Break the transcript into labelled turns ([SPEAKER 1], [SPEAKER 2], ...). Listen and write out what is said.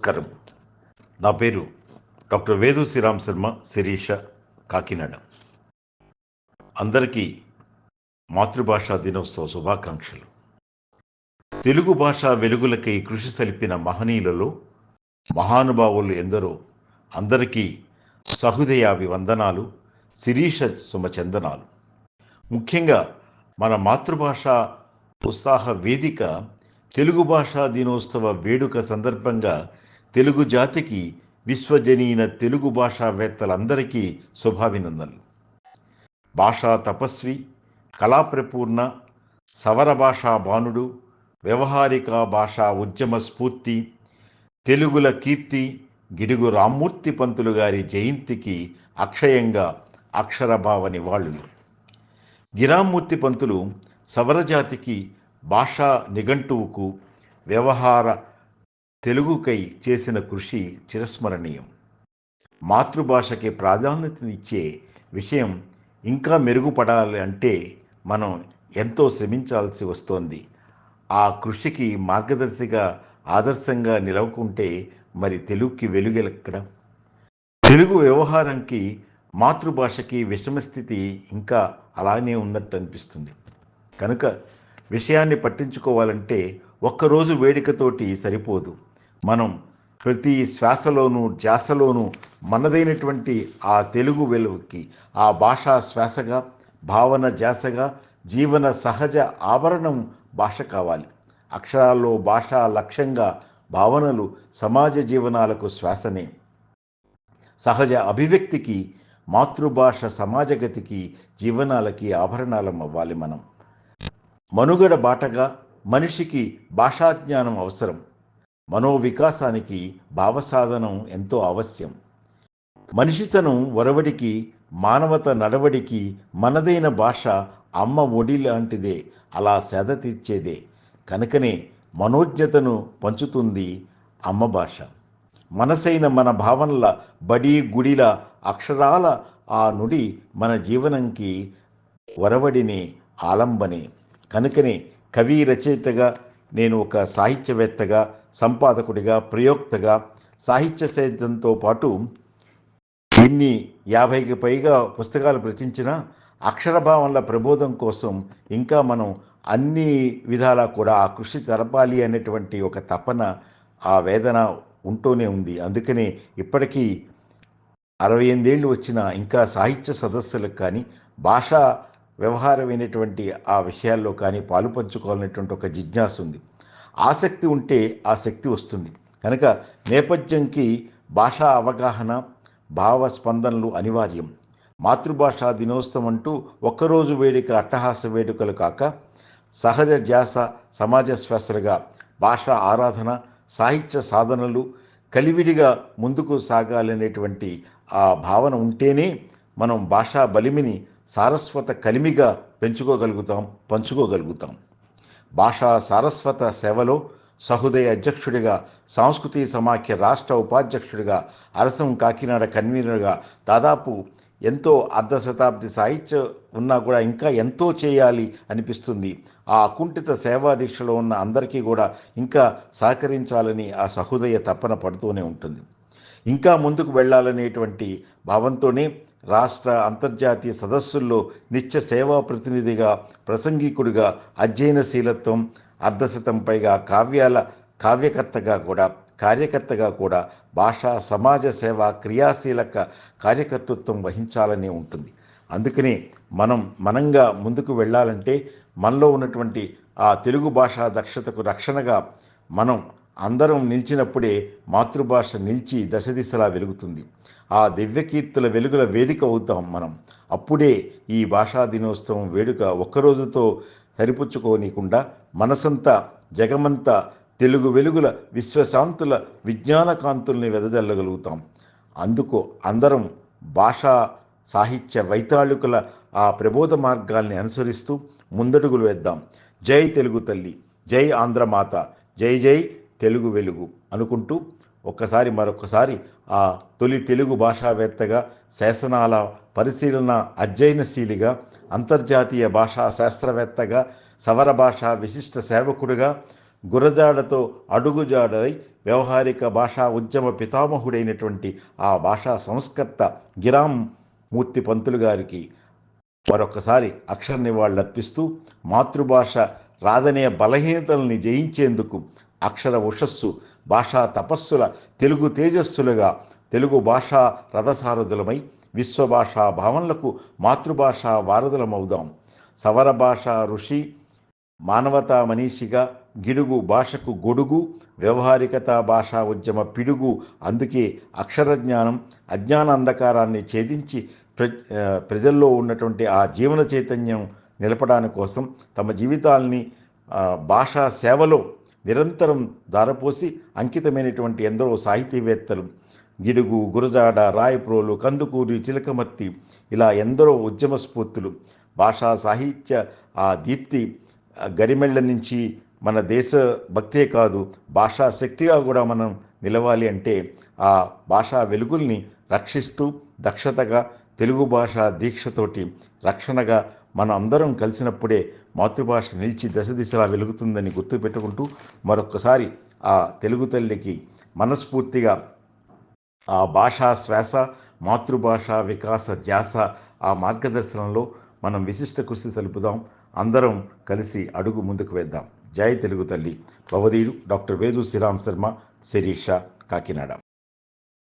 [SPEAKER 1] నమస్కారం. నా పేరు డాక్టర్ వేదు శ్రీరామ్ శర్మ శిరీష కాకినాడ. అందరికీ మాతృభాషా దినోత్సవ శుభాకాంక్షలు. తెలుగు భాష వెలుగులకై కృషి సలిపిన మహనీయులలో మహానుభావులు ఎందరో అందరికీ సహృదయావి వందనాలు శిరీష సుమచందనాలు. ముఖ్యంగా మన మాతృభాష ఉత్సాహ వేదిక తెలుగు భాషా దినోత్సవ వేడుక సందర్భంగా తెలుగు జాతికి విశ్వజనీన తెలుగు భాషావేత్తలందరికీ శుభాభినందనలు. భాషా తపస్వి కళాప్రపూర్ణ సవర భాషా బాణుడు వ్యవహారిక భాషా ఉద్యమ స్ఫూర్తి తెలుగుల కీర్తి గిడుగు రామ్మూర్తి పంతులు గారి జయంతికి అక్షయంగా అక్షరభావ నివాళులు గిరామూర్తి పంతులు సవరజాతికి భాషా నిఘంటువుకు వ్యవహార తెలుగుకై చేసిన కృషి చిరస్మరణీయం. మాతృభాషకి ప్రాధాన్యతనిచ్చే విషయం ఇంకా మెరుగుపడాలి అంటే మనం ఎంతో శ్రమించాల్సి వస్తోంది. ఆ కృషికి మార్గదర్శిగా ఆదర్శంగా నిలవకుంటే మరి తెలుగుకి వెలుగెలక్కడ తెలుగు వ్యవహారంకి మాతృభాషకి విషమస్థితి ఇంకా అలానే ఉన్నట్టు అనిపిస్తుంది కనుక విషయాన్ని పట్టించుకోవాలంటే ఒక్కరోజు వేడికతోటి సరిపోదు. మనం ప్రతి శ్వాసలోనూ ధ్యాసలోనూ మనదైనటువంటి ఆ తెలుగు వెలుగుకి ఆ భాషా శ్వాసగా భావన ధ్యాసగా జీవన సహజ ఆవరణం భాష కావాలి. అక్షరాల్లో భాషా లక్ష్యంగా భావనలు సమాజ జీవనాలకు శ్వాసనే. సహజ అభివ్యక్తికి మాతృభాష సమాజగతికి జీవనాలకి ఆభరణాలం అవ్వాలి మనం. మనుగడ బాటగా మనిషికి భాషాజ్ఞానం అవసరం. మనోవికాసానికి భావసాధనం ఎంతో అవశ్యం. మనిషితనం ఒరవడికి మానవత నడవడికి మనదైన భాష అమ్మ ఒడి లాంటిదే అలా సేద తీర్చేదే. కనుకనే మనోజ్ఞతను పంచుతుంది అమ్మ భాష. మనసైన మన భావనల బడి గుడిల అక్షరాల ఆ నుడి మన జీవనంకి ఒరవడిని ఆలంబనే. కనుకనే కవి రచయితగా నేను ఒక సాహిత్యవేత్తగా సంపాదకుడిగా ప్రయోక్తగా సాహిత్య సేద్యంతో పాటు ఎన్ని యాభైకి పైగా పుస్తకాలు రచించిన అక్షరభావనల ప్రబోధం కోసం ఇంకా మనం అన్ని విధాలా కూడా ఆ కృషి జరపాలి అనేటువంటి ఒక తపన ఆ వేదన ఉంటూనే ఉంది. అందుకనే ఇప్పటికీ అరవై ఎనిమిదేళ్ళు వచ్చిన ఇంకా సాహిత్య సదస్సులకు కానీ భాషా వ్యవహారమైనటువంటి ఆ విషయాల్లో కానీ పాలు పంచుకోవాలనేటువంటి ఒక జిజ్ఞాస ఉంది. ఆసక్తి ఉంటే ఆ శక్తి వస్తుంది. కనుక నేపథ్యంకి భాషా అవగాహన భావ స్పందనలు అనివార్యం. మాతృభాషా దినోత్సవం అంటూ ఒక్కరోజు వేడుక అట్టహాస వేడుకలు కాక సహజ ధ్యాస సమాజ శ్వాసలుగా భాషా ఆరాధన సాహిత్య సాధనలు కలివిడిగా ముందుకు సాగాలనేటువంటి ఆ భావన ఉంటేనే మనం భాషా బలిమిని సారస్వత కలిమిగా పెంచుకోగలుగుతాం పంచుకోగలుగుతాం. భాషా సారస్వత సేవలో సహృదయ అధ్యక్షుడిగా సాంస్కృతిక సమాఖ్య రాష్ట్ర ఉపాధ్యక్షుడిగా అరసం కాకినాడ కన్వీనర్గా దాదాపు ఎంతో అర్ధ శతాబ్ది సాహిత్యం ఉన్నా కూడా ఇంకా ఎంతో చేయాలి అనిపిస్తుంది. ఆ అకుంఠిత సేవా దీక్షలో ఉన్న అందరికీ కూడా ఇంకా సహకరించాలని ఆ సహృదయ తప్పన పడుతూనే ఉంటుంది. ఇంకా ముందుకు వెళ్ళాలనేటువంటి భావంతోనే రాష్ట్ర అంతర్జాతీయ సదస్సుల్లో నిత్య సేవా ప్రతినిధిగా ప్రసంగికుడిగా అధ్యయనశీలత్వం అర్ధశతం పైగా కావ్యాల కావ్యకర్తగా కూడా కార్యకర్తగా కూడా భాషా సమాజ సేవ క్రియాశీలక కార్యకర్తృత్వం వహించాలని ఉంటుంది. అందుకని మనం మనంగా ముందుకు వెళ్ళాలంటే మనలో ఉన్నటువంటి ఆ తెలుగు భాషా దక్షతకు రక్షణగా మనం అందరం నిలిచినప్పుడే మాతృభాష నిలిచి దశ దిశలా వెలుగుతుంది. ఆ దివ్యకీర్తుల వెలుగుల వేదిక అవుతాం మనం. అప్పుడే ఈ భాషా దినోత్సవం వేడుక ఒక్కరోజుతో సరిపుచ్చుకోనీకుండా మనసంతా జగమంతా తెలుగు వెలుగుల విశ్వశాంతుల విజ్ఞాన కాంతుల్ని వెదజల్లగలుగుతాం. అందుకు అందరం భాషా సాహిత్య వైతాళికుల ఆ ప్రబోధ మార్గాల్ని అనుసరిస్తూ ముందడుగులు వేద్దాం. జై తెలుగు తల్లి జై ఆంధ్రమాత జై జై తెలుగు వెలుగు అనుకుంటూ ఒక్కసారి మరొకసారి ఆ తొలి తెలుగు భాషావేత్తగా శాసనాల పరిశీలన అధ్యయనశీలిగా అంతర్జాతీయ భాషా శాస్త్రవేత్తగా సవర భాష విశిష్ట సేవకుడుగా గురజాడతో అడుగుజాడై వ్యవహారిక భాషా ఉద్యమ పితామహుడైనటువంటి ఆ భాషా సంస్కర్త గిరాం మూర్తి పంతులు గారికి మరొకసారి అక్షర నివాళులర్పిస్తూ మాతృభాష రాదనే బలహీనతల్ని జయించేందుకు అక్షర ఉషస్సు భాషా తపస్సుల తెలుగు తేజస్సులుగా తెలుగు భాషా రథసారథులమై విశ్వభాషా భావనలకు మాతృభాష వారధులమవుదాం. సవర భాష ఋషి మానవతా మనీషిగా గిడుగు భాషకు గొడుగు వ్యవహారికత భాషా ఉద్యమ పిడుగు అందుకే అక్షర జ్ఞానం అజ్ఞాన అంధకారాన్ని ఛేదించి ప్ర ప్రజల్లో ఉన్నటువంటి ఆ జీవన చైతన్యం నిలపడానికి కోసం తమ జీవితాల్ని భాషా సేవలో నిరంతరం దారపోసి అంకితమైనటువంటి ఎందరో సాహితీవేత్తలు గిడుగు గురజాడ రాయప్రోలు కందుకూరి చిలకమర్తి ఇలా ఎందరో ఉద్యమ స్ఫూర్తులు. భాషా సాహిత్య ఆ దీప్తి గరిమెళ్ళ నుంచి మన దేశ భక్తే కాదు భాషా శక్తిగా కూడా మనం నిలవాలి అంటే ఆ భాషా వెలుగుల్ని రక్షిస్తూ దక్షతగా తెలుగు భాష దీక్షతోటి రక్షణగా మనం అందరం కలిసినప్పుడే మాతృభాష నిలిచి దశ దిశలా వెలుగుతుందని గుర్తుపెట్టుకుంటూ మరొకసారి ఆ తెలుగు తల్లికి మనస్ఫూర్తిగా ఆ భాషా శ్వాస మాతృభాష వికాస ధ్యాస ఆ మార్గదర్శనంలో మనం విశిష్ట కృషి సలుపుదాం అందరం కలిసి అడుగు ముందుకు వేద్దాం. జై తెలుగు తల్లి. భవదీయుడు డాక్టర్ వేదు శ్రీరామ్ శర్మ శిరీష కాకినాడ.